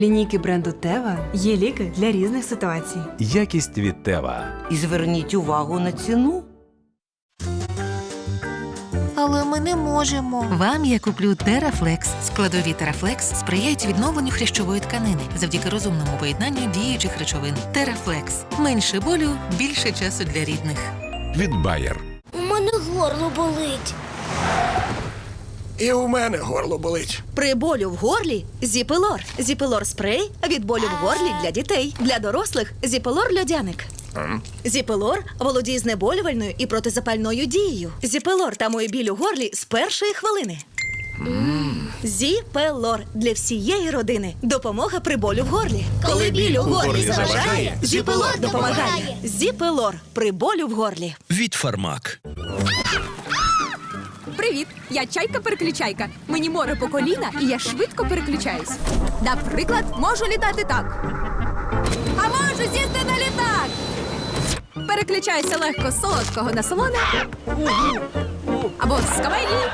Лінійки бренду Тева є ліки для різних ситуацій. Якість від Тева. І зверніть увагу на ціну. Але ми не можемо. Вам я куплю Терафлекс. Складові Терафлекс сприяють відновленню хрящової тканини завдяки розумному поєднанню діючих речовин. Терафлекс менше болю, більше часу для рідних. Від Bayer. У мене горло болить. І у мене горло болить. При болю в горлі Зіпелор. Зіпелор спрей від болю в горлі для дітей. Для дорослих Зіпелор льодяник. Зіпелор володіє знеболювальною і протизапальною дією. Зіпелор тамує біль у горлі з першої хвилини. Зіпелор для всієї родини. Допомога при болю в горлі. Коли біль у горлі заважає, Зіпелор допомагає. Зіпелор при болю в горлі. від Фармак. Привіт! Я чайка-переключайка. Мені море по коліна, і я швидко переключаюсь. Наприклад, можу літати так. А можу сісти на літак. Переключаюся легко з солодкого на солоне. Або з комедії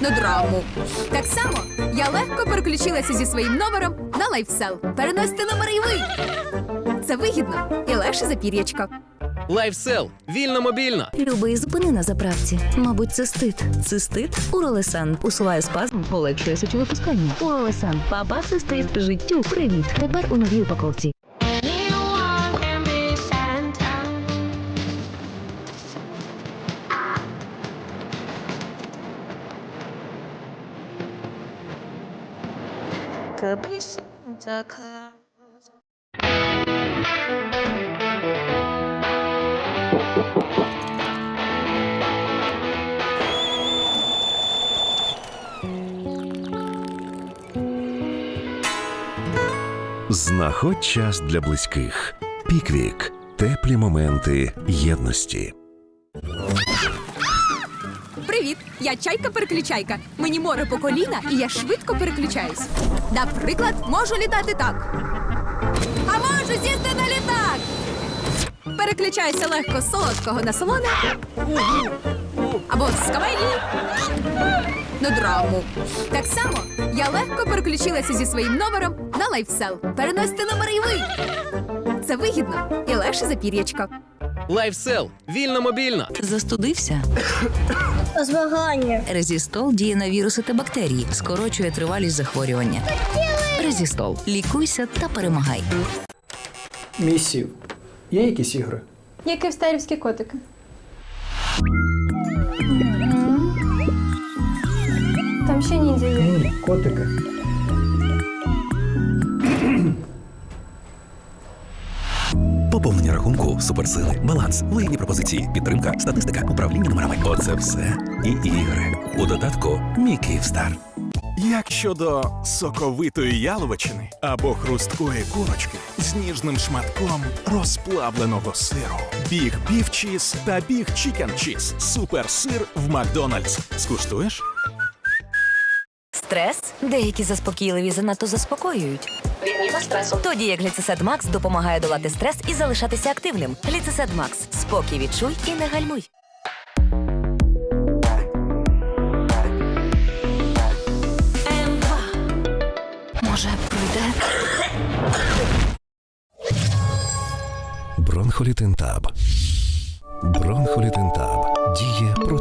на драму. Так само я легко переключилася зі своїм номером на лайфсел. Переносите номер і ви. Це вигідно і легше за пір'ячко. Лайфсел. Вільно мобільно. Любий зупини на заправці. Мабуть, цистит. Цистит? Уролесан. Усуває спазм, полегшує сечовипускання. Уролесан. Папа цистит. Життю. Привіт. Тепер у новій упаковці. Знаходь час для близьких. Піквік. Теплі моменти єдності. Привіт! Я чайка-переключайка. Мені море по коліна, і я швидко переключаюсь. Наприклад, можу літати так. А можу сісти на літак. Переключаюся легко з солодкого на солоне. Або з комедії на драму. Так само я легко переключилася зі своїм номером на лайфсел. Переносите номер і ви. Це вигідно і легше за пір'ячко. Лайфсел. Вільно мобільно. Застудився? Змагання. Резістол діє на віруси та бактерії, скорочує тривалість захворювання. Резістол. Лікуйся та перемагай. Місів. Є якісь ігри? Є кевстарівські котики. Там ще ніндзя є. Ні, котики. Поповнення рахунку, суперсили, баланс, вигідні пропозиції, підтримка, статистика, управління номерами. Оце все і ігри. У додатку Мій Київстар. Як щодо соковитої яловичини або хрусткої курочки з ніжним шматком розплавленого сиру. Біг Біф Чіз та Біг Чікен Чіз. Суперсир в Макдональдс. Скуштуєш? Стрес? Деякі заспокійливі занадто заспокоюють. Тоді як гліцесед Макс допомагає долати стрес і залишатися активним. Гліцесед Макс. Спокій відчуй і не гальмуй. Може, пройде? Бронхолітин Таб. Діє проти.